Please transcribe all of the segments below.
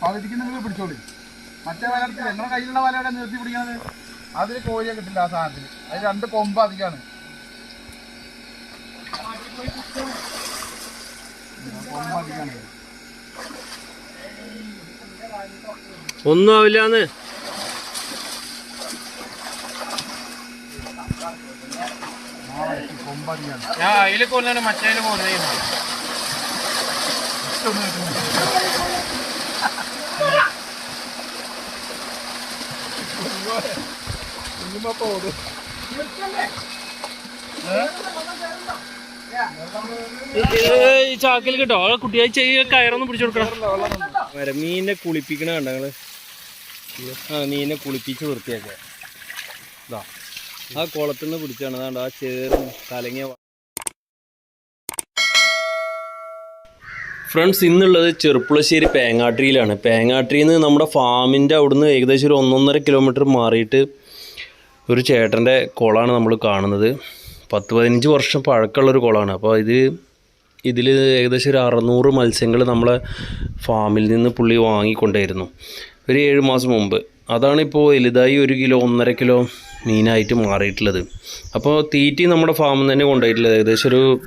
പകുതിക്ക് നിങ്ങൾ പിടിച്ചോളി. മറ്റേ വല എടുത്ത് നിങ്ങളുടെ കയ്യിലുള്ള വല എവിടെ നിർത്തി പിടിക്കണത്? അതിൽ കോഴിയെ കിട്ടില്ല ആ സാധനത്തിൽ അത് രണ്ട് കൊമ്പ് അധികമാണ് കൊമ്പ് അധികമാണ് ഒന്നും ആവില്ലാന്ന് അതിൽ കൊല്ലാണ്. മറ്റേ കൊല്ലുന്നു കുഞ്ഞുമ്മ പോടും ഈ ചാക്കിൽ കിട്ടോ? ആ കുട്ടിയായി ചെയ്യ കയറൊന്നും പിടിച്ചു കൊടുക്കണം മീനിനെ കുളിപ്പിക്കണ കണ്ട നിങ്ങൾ? ആ മീനിനെ കുളിപ്പിച്ച് വൃത്തിയാക്കുക ഇതാ ആ കുളത്തിൽ നിന്ന് പിടിച്ചാണ്. അതാണ്ട് ആ ചേറും കലങ്ങിയ വ- ഫ്രണ്ട്സ് ഇന്നുള്ളത് ചെറുപ്പുളശ്ശേരി പേങ്ങാട്ടിരിയിലാണ് പേങ്ങാട്ടിരിയിൽ നിന്ന് നമ്മുടെ ഫാമിന്റെ അവിടുന്ന് ഏകദേശം ഒരു ഒന്നൊന്നര കിലോമീറ്റർ മാറിയിട്ട് ഒരു ചേട്ടന്റെ കുളമാണ് നമ്മൾ കാണുന്നത്. പത്ത് പതിനഞ്ച് വർഷം പഴക്കമുള്ളൊരു കുളമാണ് അപ്പോൾ ഇത് ഇതിൽ ഏകദേശം ഒരു അറുന്നൂറ് മത്സ്യങ്ങൾ നമ്മളെ ഫാമിൽ നിന്ന് പുള്ളി വാങ്ങിക്കൊണ്ടായിരുന്നു. ഒരു ഏഴ് മാസം മുമ്പ്. അതാണിപ്പോൾ വലുതായി ഒരു കിലോ ഒന്നര കിലോ മീനായിട്ട് മാറിയിട്ടുള്ളത്. അപ്പോൾ തീറ്റി നമ്മുടെ ഫാമിൽ നിന്ന് തന്നെ കൊണ്ടുപോയിട്ടുള്ളത്. ഏകദേശം ഒരു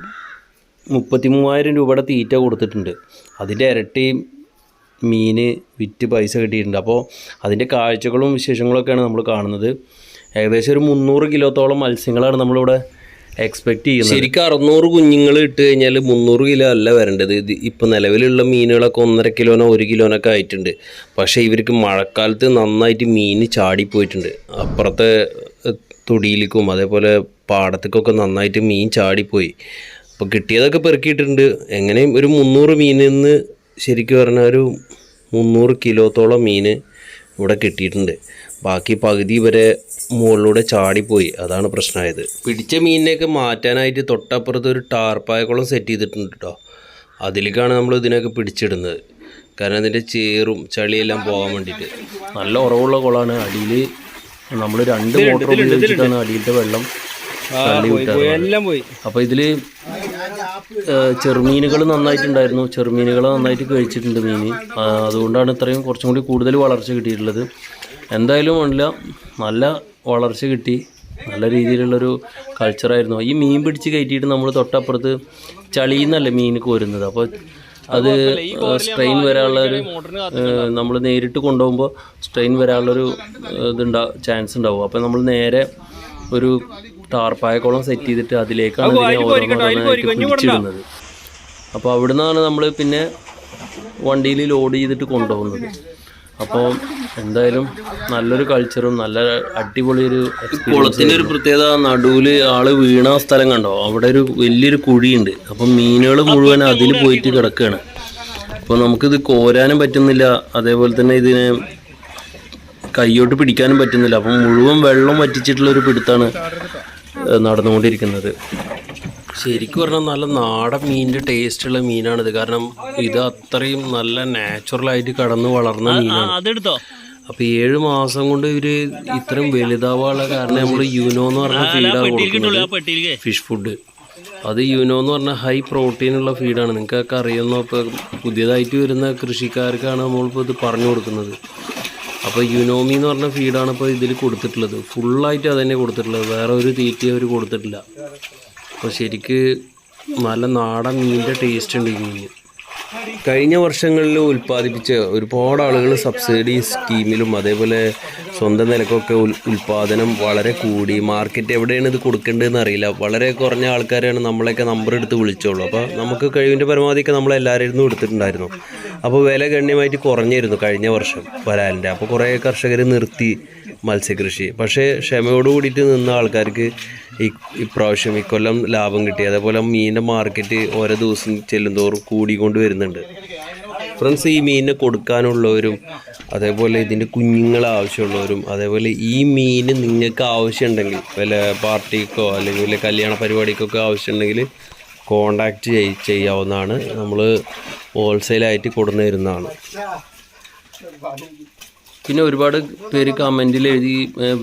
മുപ്പത്തി മൂവായിരം രൂപയുടെ തീറ്റ കൊടുത്തിട്ടുണ്ട്. അതിന്റെ ഇരട്ടി മീന് വിറ്റ് പൈസ കിട്ടിയിട്ടുണ്ട്. അപ്പോൾ അതിന്റെ കാഴ്ചകളും വിശേഷങ്ങളൊക്കെയാണ് നമ്മൾ കാണുന്നത്. ഏകദേശം ഒരു മുന്നൂറ് കിലോത്തോളം മത്സ്യങ്ങളാണ് നമ്മളിവിടെ എക്സ്പെക്ട് ചെയ്യുന്നത്. ശരിക്കും അറുന്നൂറ് കുഞ്ഞുങ്ങൾ ഇട്ട് കഴിഞ്ഞാൽ മുന്നൂറ് കിലോ അല്ല വരേണ്ടത്. ഇത് ഇപ്പോൾ നിലവിലുള്ള മീനുകളൊക്കെ ഒന്നര കിലോനോ ഒരു കിലോനൊക്കെ ആയിട്ടുണ്ട്. പക്ഷേ ഇവർക്ക് മഴക്കാലത്ത് നന്നായിട്ട് മീൻ ചാടിപ്പോയിട്ടുണ്ട് അപ്പുറത്തെ തൊടിയിലേക്കും അതേപോലെ പാടത്തേക്കൊക്കെ നന്നായിട്ട് മീൻ ചാടിപ്പോയി അപ്പോൾ കിട്ടിയതൊക്കെ പെറുക്കിയിട്ടുണ്ട്. എങ്ങനെയും ഒരു മുന്നൂറ് മീനിൽ നിന്ന് ശരിക്കും പറഞ്ഞാൽ ഒരു മുന്നൂറ് കിലോത്തോളം മീൻ ഇവിടെ കിട്ടിയിട്ടുണ്ട്. ബാക്കി പകുതി വരെ മുകളിലൂടെ ചാടിപ്പോയി. അതാണ് പ്രശ്നമായത്. പിടിച്ച മീനിനെയൊക്കെ മാറ്റാനായിട്ട് തൊട്ടപ്പുറത്ത് ഒരു ടാർപ്പായക്കുളം സെറ്റ് ചെയ്തിട്ടുണ്ട് കേട്ടോ അതിലേക്കാണ് നമ്മൾ ഇതിനൊക്കെ പിടിച്ചിടുന്നത്. കാരണം അതിന്റെ ചേറും ചളിയെല്ലാം പോകാൻ വേണ്ടിയിട്ട്. നല്ല ഉറവുള്ള കുളമാണ്. അടിയിൽ നമ്മൾ രണ്ട് മോട്ടർ ഉപയോഗിച്ചിട്ടാണ് അടിയിലത്തെ വെള്ളം തള്ളി വിട്ടത്. പോയി. അപ്പോൾ ഇതിൽ ചെറുമീനുകൾ നന്നായിട്ടുണ്ടായിരുന്നു. ചെറുമീനുകൾ നന്നായിട്ട് കഴിച്ചിട്ടുണ്ട് മീൻ അതുകൊണ്ടാണ് ഇത്രയും കുറച്ചും കൂടി കൂടുതൽ വളർച്ച കിട്ടിയിട്ടുള്ളത്. എന്തായാലും വേണ്ടില്ല നല്ല വളർച്ച കിട്ടി. നല്ല രീതിയിലുള്ളൊരു കൾച്ചറായിരുന്നു ഈ മീൻ പിടിച്ച് കയറ്റിയിട്ട് നമ്മൾ തൊട്ടപ്പുറത്ത് ചളിയിൽ നിന്നല്ല മീൻ കോരുന്നത്. അപ്പോൾ അത് സ്ട്രെയിൻ വരാനുള്ള ഒരു നമ്മൾ നേരിട്ട് കൊണ്ടുപോകുമ്പോൾ സ്ട്രെയിൻ വരാനുള്ളൊരു ഇതുണ്ടാ ചാൻസ് ഉണ്ടാവും. അപ്പോൾ നമ്മൾ നേരെ ഒരു ടാർപ്പായക്കോളം സെറ്റ് ചെയ്തിട്ട് അതിലേക്കാണ് പിടിച്ചിടുന്നത്. അപ്പോൾ അവിടുന്നാണ് നമ്മൾ പിന്നെ വണ്ടിയിൽ ലോഡ് ചെയ്തിട്ട് കൊണ്ടുപോകുന്നത്. അപ്പോൾ എന്തായാലും നല്ലൊരു കൾച്ചറും നല്ല അടിപൊളി ഒരു കുളത്തിന്റെ ഒരു പ്രത്യേകത നടുവിൽ ആൾ വീണ സ്ഥലം കണ്ടോ? അവിടെ ഒരു വലിയൊരു കുഴിയുണ്ട്. അപ്പം മീനുകൾ മുഴുവൻ അതിൽ പോയിട്ട് കിടക്കുകയാണ് അപ്പോൾ നമുക്കിത് കോരാനും പറ്റുന്നില്ല. അതേപോലെ തന്നെ ഇതിനെ കൈയോട്ട് പിടിക്കാനും പറ്റുന്നില്ല. അപ്പം മുഴുവൻ വെള്ളം വറ്റിച്ചിട്ടുള്ള ഒരു പിടുത്താണ് നടന്നുകൊണ്ടിരിക്കുന്നത്. ശരിക്കും പറഞ്ഞാൽ നല്ല നാടൻ മീനിന്റെ ടേസ്റ്റുള്ള മീനാണിത്. കാരണം ഇത് അത്രയും നല്ല നാച്ചുറലായിട്ട് കടന്നു വളർന്ന മീനാണ്. അതെടുത്തോ? അപ്പൊ ഏഴ് മാസം കൊണ്ട് ഇവർ ഇത്രയും വലുതാവാനുള്ള കാരണം നമ്മൾ യുനോ എന്ന് പറഞ്ഞ ഫീഡാണ് കൊടുക്കുന്നത്. ഫിഷ് ഫുഡ് അത് യുനോ എന്ന് പറഞ്ഞ ഹൈ പ്രോട്ടീൻ ഉള്ള ഫീഡാണ് നിങ്ങൾക്കൊക്കെ അറിയുന്ന? ഇപ്പോൾ പുതിയതായിട്ട് വരുന്ന കൃഷിക്കാർക്കാണ് നമ്മളിപ്പോൾ ഇത് പറഞ്ഞു കൊടുക്കുന്നത്. അപ്പോൾ യുനോമി എന്ന് പറഞ്ഞ ഫീഡാണ് ഇപ്പോൾ ഇതിൽ കൊടുത്തിട്ടുള്ളത്. ഫുള്ളായിട്ട് അത് തന്നെ കൊടുത്തിട്ടുള്ളത്. വേറെ ഒരു തീറ്റ അവർ കൊടുത്തിട്ടില്ല. അപ്പോൾ ശരിക്ക് നല്ല നാടൻ മീനിന്റെ ടേസ്റ്റ് ഉണ്ട് ഈ മീൻ കഴിഞ്ഞ വർഷങ്ങളിൽ ഉൽപ്പാദിപ്പിച്ച ഒരുപാട് ആളുകൾ സബ്സിഡി സ്കീമിലും അതേപോലെ സ്വന്തം നിലക്കൊക്കെ ഉൽ ഉൽപ്പാദനം വളരെ കൂടി. മാർക്കറ്റ് എവിടെയാണ് ഇത് കൊടുക്കേണ്ടതെന്ന് അറിയില്ല. വളരെ കുറഞ്ഞ ആൾക്കാരാണ് നമ്മളെയൊക്കെ നമ്പർ എടുത്ത് വിളിച്ചോളൂ. അപ്പോൾ നമുക്ക് കഴിവിന്റെ പരമാവധിയൊക്കെ നമ്മൾ എല്ലാവരും എടുത്തിട്ടുണ്ടായിരുന്നു അപ്പോൾ വില ഗണ്യമായിട്ട് കുറഞ്ഞിരുന്നു കഴിഞ്ഞ വർഷം വരാലിന്റെ അപ്പോൾ കുറേ കർഷകർ നിർത്തി മത്സ്യകൃഷി. പക്ഷേ ക്ഷമയോട് കൂടിയിട്ട് നിന്ന ആൾക്കാർക്ക് ഈ ഇപ്രാവശ്യം ഇക്കൊല്ലം ലാഭം കിട്ടി. അതേപോലെ മീനിന്റെ മാർക്കറ്റ് ഓരോ ദിവസം ചെല്ലുന്തോറും കൂടിക്കൊണ്ട് വരുന്നുണ്ട്. ഫ്രണ്ട്സ് ഈ മീനിനെ കൊടുക്കാനുള്ളവരും അതേപോലെ ഇതിന്റെ കുഞ്ഞുങ്ങൾ ആവശ്യമുള്ളവരും അതേപോലെ ഈ മീൻ നിങ്ങൾക്ക് ആവശ്യമുണ്ടെങ്കിൽ വല്ല പാർട്ടിക്കോ അല്ലെങ്കിൽ വല്ല കല്യാണ പരിപാടിക്കൊക്കെ ആവശ്യമുണ്ടെങ്കിൽ കോണ്ടാക്റ്റ് ചെയ് ചെയ്യാവുന്നതാണ്. നമ്മൾ ഹോൾസെയിലായിട്ട് കൊടുന്നു തരുന്നതാണ് പിന്നെ ഒരുപാട് പേര് കമന്റിൽ എഴുതി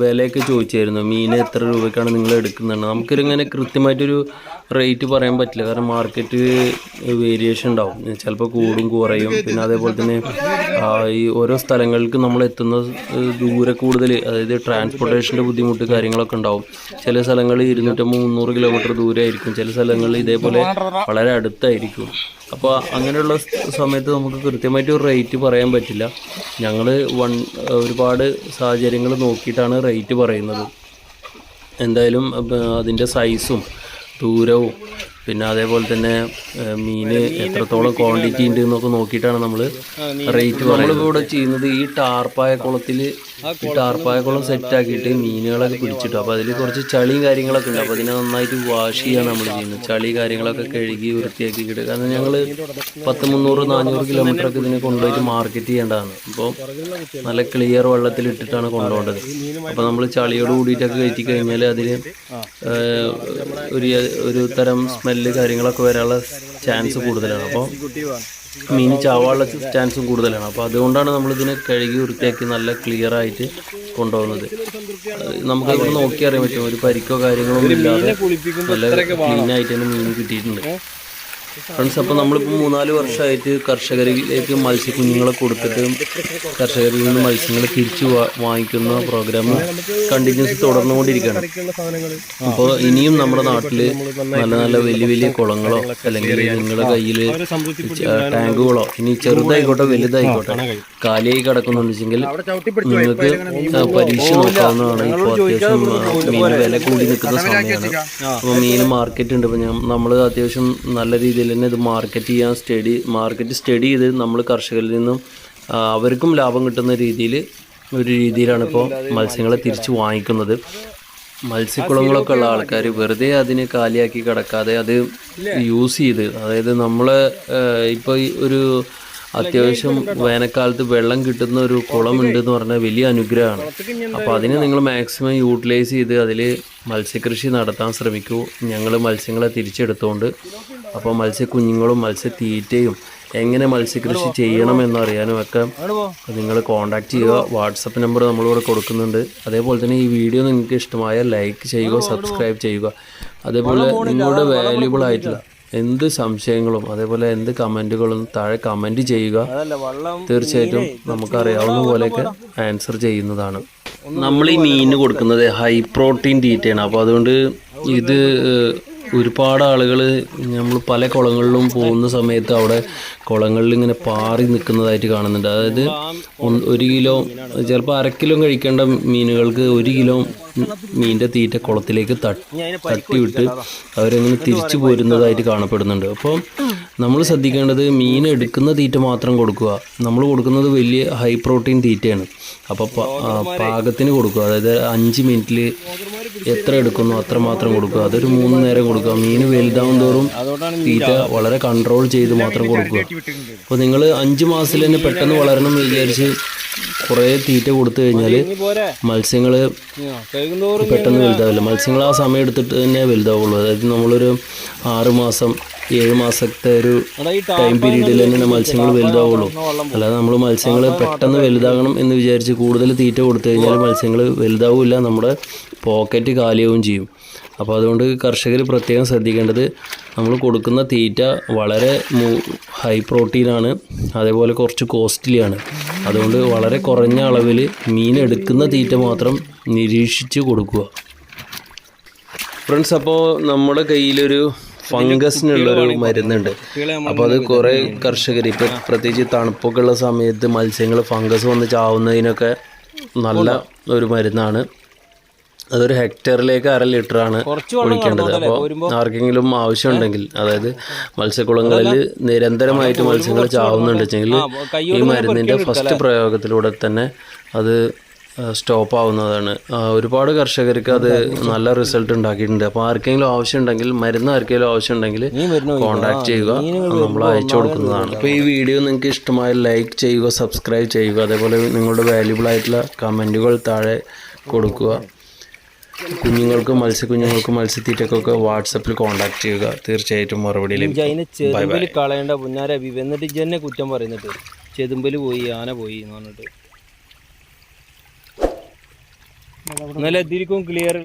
വിലയൊക്കെ ചോദിച്ചായിരുന്നു. മീൻ എത്ര രൂപയ്ക്കാണ് നിങ്ങൾ എടുക്കുന്നത് നമുക്കൊരിങ്ങനെ കൃത്യമായിട്ടൊരു റേറ്റ് പറയാൻ പറ്റില്ല. കാരണം മാർക്കറ്റ് വേരിയേഷൻ ഉണ്ടാവും. ചിലപ്പോൾ കൂടും കുറയും. പിന്നെ അതേപോലെ തന്നെ ഈ ഓരോ സ്ഥലങ്ങൾക്ക് നമ്മൾ എത്തുന്ന ദൂരെ കൂടുതൽ അതായത് ട്രാൻസ്പോർട്ടേഷന്റെ ബുദ്ധിമുട്ട് കാര്യങ്ങളൊക്കെ ഉണ്ടാവും. ചില സ്ഥലങ്ങളിൽ ഇരുന്നൂറ്റമ്പത് മുന്നൂറ് കിലോമീറ്റർ ദൂരെ ആയിരിക്കും. ചില സ്ഥലങ്ങളിൽ ഇതേപോലെ വളരെ അടുത്തായിരിക്കും. അപ്പോൾ അങ്ങനെയുള്ള സമയത്ത് നമുക്ക് കൃത്യമായിട്ട് ഒരു റേറ്റ് പറയാൻ പറ്റില്ല. ഞങ്ങൾ വൺ ഒരുപാട് സാഹചര്യങ്ങൾ നോക്കിയിട്ടാണ് റേറ്റ് പറയുന്നത്. എന്തായാലും അതിന്റെ സൈസും ദൂരവും പിന്നെ അതേപോലെ തന്നെ മീൻ എത്രത്തോളം ക്വാണ്ടിറ്റി ഉണ്ട് എന്നൊക്കെ നോക്കിയിട്ടാണ് നമ്മൾ റേറ്റ് നമ്മളിപ്പോൾ ഇവിടെ ചെയ്യുന്നത് ഈ ടാർപ്പായ കുളത്തിൽ ഈ ടാർപ്പായ കുളം സെറ്റ് ആക്കിയിട്ട് മീനുകളൊക്കെ പിടിച്ചിട്ടു. അപ്പോൾ അതിൽ കുറച്ച് ചളിയും കാര്യങ്ങളൊക്കെ ഉണ്ട്. അപ്പോൾ അതിനെ നന്നായിട്ട് വാഷ് ചെയ്യാണ് നമ്മൾ ചെയ്യുന്നത്. ചളി കാര്യങ്ങളൊക്കെ കഴുകി വൃത്തിയാക്കി കിട്ടുക കാരണം ഞങ്ങൾ പത്ത് മുന്നൂറ് നാനൂറ് കിലോമീറ്റർ ഒക്കെ ഇതിനെ കൊണ്ടുപോയിട്ട് മാർക്കറ്റ് ചെയ്യേണ്ടതാണ്. അപ്പോൾ നല്ല ക്ലിയർ വെള്ളത്തിൽ ഇട്ടിട്ടാണ് കൊണ്ടുപോകേണ്ടത്. അപ്പോൾ നമ്മൾ ചളിയോട് കൂടിയിട്ടൊക്കെ കയറ്റി കഴിഞ്ഞാൽ അതിന് ഒരു ഒരു തരം സ്മെല്ല് കാര്യങ്ങളൊക്കെ വരാനുള്ള ചാൻസ് കൂടുതലാണ്. അപ്പോൾ മീൻ ചാവാനുള്ള ചാൻസും കൂടുതലാണ്. അപ്പോൾ അതുകൊണ്ടാണ് നമ്മൾ ഇതിനെ കഴുകി വൃത്തിയാക്കി നല്ല ക്ലിയർ ആയിട്ട് കൊണ്ടുപോകുന്നത്. നമുക്ക് ഇവിടെ നോക്കി അറിയാൻ പറ്റും. ഒരു പരിക്കോ കാര്യങ്ങളോ ഒന്നും ഇല്ലാതെ നല്ല ക്ലീൻ ആയിട്ട് തന്നെ മീൻ കിട്ടിയിട്ടുണ്ട്. ഫ്രണ്ട്സ് അപ്പോൾ നമ്മളിപ്പോൾ മൂന്നാൽ വർഷമായിട്ട് കർഷകരിലേക്ക് മത്സ്യക്കുഞ്ഞുങ്ങളെ കൊടുത്തിട്ട് കർഷകരിൽ നിന്ന് മത്സ്യങ്ങൾ തിരിച്ചു വാങ്ങിക്കുന്ന പ്രോഗ്രാം കണ്ടിന്യൂസ് തുടർന്നുകൊണ്ടിരിക്കുകയാണ്. അപ്പോൾ ഇനിയും നമ്മുടെ നാട്ടിൽ നല്ല നല്ല വലിയ വലിയ കുളങ്ങളോ അല്ലെങ്കിൽ നിങ്ങളുടെ കയ്യിൽ ടാങ്കുകളോ ഇനി ചെറുതായിക്കോട്ടെ വലുതായിക്കോട്ടെ കാലിയായി കിടക്കുന്നുണ്ടെങ്കിൽ നിങ്ങൾക്ക് പരീക്ഷ നോക്കാവുന്നതാണ്. ഇപ്പോൾ അത്യാവശ്യം മീൻ വില കൂടി നിൽക്കുന്ന സമയമാണ്. അപ്പോൾ മീൻ മാർക്കറ്റ് ഉണ്ട്. ഇപ്പോൾ നമ്മൾ അത്യാവശ്യം നല്ല രീതിയിൽ തന്നെ ഇത് മാർക്കറ്റ് ചെയ്യാൻ സ്റ്റഡി മാർക്കറ്റ് സ്റ്റഡി ചെയ്ത് നമ്മൾ കർഷകരിൽ നിന്നും അവർക്കും ലാഭം കിട്ടുന്ന രീതിയിൽ ഒരു രീതിയിലാണ് ഇപ്പോൾ മത്സ്യങ്ങളെ തിരിച്ച് വാങ്ങിക്കുന്നത്. മത്സ്യക്കുളങ്ങളൊക്കെ ഉള്ള ആൾക്കാർ വെറുതെ അതിനെ കാലിയാക്കി കിടക്കാതെ അത് യൂസ് ചെയ്ത് അതായത് നമ്മൾ ഇപ്പോൾ ഒരു അത്യാവശ്യം വേനൽക്കാലത്ത് വെള്ളം കിട്ടുന്ന ഒരു കുളമുണ്ട് എന്ന് പറഞ്ഞാൽ വലിയ അനുഗ്രഹമാണ്. അപ്പോൾ അതിനെ നിങ്ങൾ മാക്സിമം യൂട്ടിലൈസ് ചെയ്ത് അതിൽ മത്സ്യകൃഷി നടത്താൻ ശ്രമിക്കൂ. ഞങ്ങൾ മത്സ്യങ്ങളെ തിരിച്ചെടുത്തുകൊണ്ട് അപ്പോൾ മത്സ്യക്കുഞ്ഞുങ്ങളും മത്സ്യത്തീറ്റയും എങ്ങനെ മത്സ്യകൃഷി ചെയ്യണം എന്നറിയാനും ഒക്കെ നിങ്ങൾ കോൺടാക്ട് ചെയ്യുക. വാട്സപ്പ് നമ്പർ നമ്മളിവിടെ കൊടുക്കുന്നുണ്ട്. അതേപോലെ തന്നെ ഈ വീഡിയോ നിങ്ങൾക്ക് ഇഷ്ടമായ ലൈക്ക് ചെയ്യുക സബ്സ്ക്രൈബ് ചെയ്യുക. അതേപോലെ നിങ്ങളുടെ വാല്യുബിൾ ആയിട്ടുള്ള എന്ത് സംശയങ്ങളും അതേപോലെ എന്ത് കമന്റുകളും താഴെ കമന്റ് ചെയ്യുക. തീർച്ചയായിട്ടും നമുക്കറിയാവുന്ന പോലെയൊക്കെ ആൻസർ ചെയ്യുന്നതാണ്. നമ്മൾ ഈ മീനിന് കൊടുക്കുന്നത് ഹൈ പ്രോട്ടീൻ തീറ്റയാണ്. അപ്പോൾ അതുകൊണ്ട് ഇത് ഒരുപാട് ആളുകൾ നമ്മൾ പല കുളങ്ങളിലും പോകുന്ന സമയത്ത് അവിടെ കുളങ്ങളിൽ ഇങ്ങനെ പാറി നിൽക്കുന്നതായിട്ട് കാണുന്നുണ്ട്. അതായത് ഒരു കിലോ ചിലപ്പോൾ അര കിലോ കഴിക്കേണ്ട മീനുകൾക്ക് ഒരു കിലോ മീനിന്റെ തീറ്റ കുളത്തിലേക്ക് തട്ടി തട്ടിവിട്ട് അവരങ്ങനെ തിരിച്ചു പോരുന്നതായിട്ട് കാണപ്പെടുന്നുണ്ട്. അപ്പോൾ നമ്മൾ ശ്രദ്ധിക്കേണ്ടത് മീൻ എടുക്കുന്ന തീറ്റ മാത്രം കൊടുക്കുക. നമ്മൾ കൊടുക്കുന്നത് വലിയ ഹൈ പ്രോട്ടീൻ തീറ്റയാണ്. അപ്പോൾ പാകത്തിന് കൊടുക്കുക. അതായത് അഞ്ച് മിനിറ്റിൽ എത്ര എടുക്കുന്നു അത്ര മാത്രം കൊടുക്കുക. അതൊരു മൂന്ന് നേരം കൊടുക്കുക. മീൻ വലുതാവും തോറും തീറ്റ വളരെ കൺട്രോൾ ചെയ്ത് മാത്രം കൊടുക്കുക. അപ്പോൾ നിങ്ങൾ അഞ്ച് മാസത്തിൽ തന്നെ പെട്ടെന്ന് വളരണം എന്ന് വിചാരിച്ച് കുറേ തീറ്റ കൊടുത്തു കഴിഞ്ഞാൽ മത്സ്യങ്ങൾ പെട്ടെന്ന് വലുതാവില്ല. മത്സ്യങ്ങൾ ആ സമയം എടുത്തിട്ട് തന്നെ വലുതാവുള്ളൂ. അതായത് നമ്മളൊരു ആറുമാസം ഏഴ് മാസത്തെ ഒരു ടൈം പീരീഡിൽ തന്നെ മത്സ്യങ്ങൾ വലുതാവുള്ളൂ. അല്ലാതെ നമ്മൾ മത്സ്യങ്ങൾ പെട്ടെന്ന് വലുതാകണം എന്ന് വിചാരിച്ച് കൂടുതൽ തീറ്റ കൊടുത്തു കഴിഞ്ഞാൽ മത്സ്യങ്ങൾ വലുതാവില്ല. നമ്മുടെ പോക്കറ്റ് കാലിയാവും ചെയ്യും. അപ്പോൾ അതുകൊണ്ട് കർഷകർ പ്രത്യേകം ശ്രദ്ധിക്കേണ്ടത് നമ്മൾ കൊടുക്കുന്ന തീറ്റ വളരെ ഹൈ പ്രോട്ടീനാണ് അതേപോലെ കുറച്ച് കോസ്റ്റ്ലിയാണ് അതുകൊണ്ട് വളരെ കുറഞ്ഞ അളവിൽ മീൻ എടുക്കുന്ന തീറ്റ മാത്രം നിരീക്ഷിച്ച് കൊടുക്കുക. ഫ്രണ്ട്സ് അപ്പോൾ നമ്മുടെ കയ്യിലൊരു ഫംഗസിനുള്ളൊരു മരുന്നുണ്ട്. അപ്പോൾ അത് കുറേ കർഷകർ ഇപ്പോൾ പ്രത്യേകിച്ച് തണുപ്പൊക്കെ ഉള്ള സമയത്ത് മത്സ്യങ്ങൾ ഫംഗസ് വന്ന് ചാവുന്നതിനൊക്കെ നല്ല ഒരു മരുന്നാണ്. അതൊരു ഹെക്ടറിലേക്ക് അര ലിറ്ററാണ് ഒഴിക്കേണ്ടത്. അപ്പോൾ ആർക്കെങ്കിലും ആവശ്യമുണ്ടെങ്കിൽ അതായത് മത്സ്യക്കുളങ്ങളിൽ നിരന്തരമായിട്ട് മത്സ്യങ്ങൾ ചാവുന്നുണ്ടെങ്കിൽ ഈ മരുന്നിന്റെ ഫസ്റ്റ് പ്രയോഗത്തിലൂടെ തന്നെ അത് സ്റ്റോപ്പ് ആവുന്നതാണ്. ഒരുപാട് കർഷകർക്ക് അത് നല്ല റിസൾട്ട് ഉണ്ടാക്കിയിട്ടുണ്ട്. അപ്പോൾ ആർക്കെങ്കിലും ആവശ്യമുണ്ടെങ്കിൽ മരുന്ന് ആർക്കെങ്കിലും ആവശ്യമുണ്ടെങ്കിൽ കോൺടാക്ട് ചെയ്യുക. നമ്മൾ അയച്ചു കൊടുക്കുന്നതാണ്. അപ്പോൾ ഈ വീഡിയോ നിങ്ങൾക്ക് ഇഷ്ടമായ ലൈക്ക് ചെയ്യുക സബ്സ്ക്രൈബ് ചെയ്യുക. അതേപോലെ നിങ്ങളുടെ വാല്യുബിൾ ആയിട്ടുള്ള കമന്റുകൾ താഴെ കൊടുക്കുക. കുഞ്ഞുങ്ങൾക്കും മത്സ്യക്കുഞ്ഞുങ്ങൾക്കും മത്സ്യത്തീറ്റക്കൊക്കെ വാട്സപ്പിൽ കോൺടാക്ട് ചെയ്യുക. തീർച്ചയായിട്ടും മറുപടി കളയേണ്ട പുന്നാര വിവന്നിട്ട് ഇജന്നെ കുറ്റം പറയുന്നിട്ട്. ചെതുമ്പിൽ പോയി ആന പോയി എന്ന് പറഞ്ഞിട്ട്. നല്ല എന്തിരിക്കും ക്ലിയർ